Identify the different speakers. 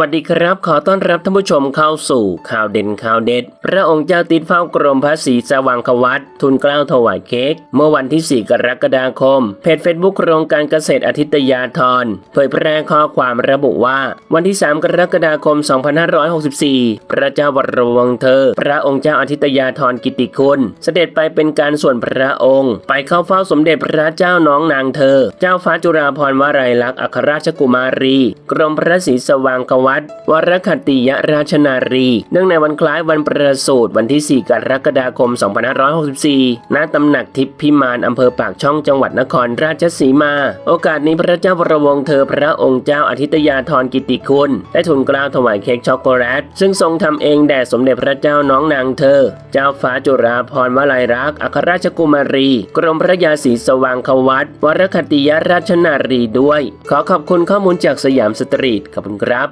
Speaker 1: วัสดีครับ ขอต้อนรับท่านผู้ชมเข้าสู่ข่าวเด่นข่าวเด็ด พระองค์เจ้าติดเฝ้ากรมพระศรีสว่างควัตทุนกล้าวถวายเค้กเมื่อวันที่ 4 กรกฎาคม เพจเฟซบุ๊กโครงการเกษตรอาทิตยาธรเผยแพร่ข้อความระบุว่า วันที่ 3 กรกฎาคม 2564 พระเจ้าวรวงเธอ พระองค์เจ้าอาทิตยาธรกิติคุณ เสด็จไปเป็นการส่วนพระองค์ ไปเข้าเฝ้าสมเด็จพระเจ้าน้องนางเธอ เจ้าฟ้าจุฬาภรณ์วลัยลักษณ์อัครราชกุมารี กรมพระศรีสว่างควัวัตวรคติยราชนารี เนื่องในวันคล้ายวันประสูติวันที่ 4 กรกฎาคม 2564 ณ ตำหนักทิพย์พิมานอำเภอปากช่องจังหวัดนครราชสีมา โอกาสนี้พระเจ้าวรวงเธอพระองค์เจ้าอาทิตยาธรกิติคุณได้ทูลกล้าวถวายเค้กช็อกโกแลต ซึ่งทรงทำเองแด่สมเด็จพระเจ้าน้องนางเธอ เจ้าฟ้าจุฬาภรณ์วลัยลักษ์อัครราชกุมารี กรมพระยาศรีสว่างควัตวรคติยราชนารีด้วย ขอขอบคุณข้อมูลจากสยามสตรีทขอบคุณครับ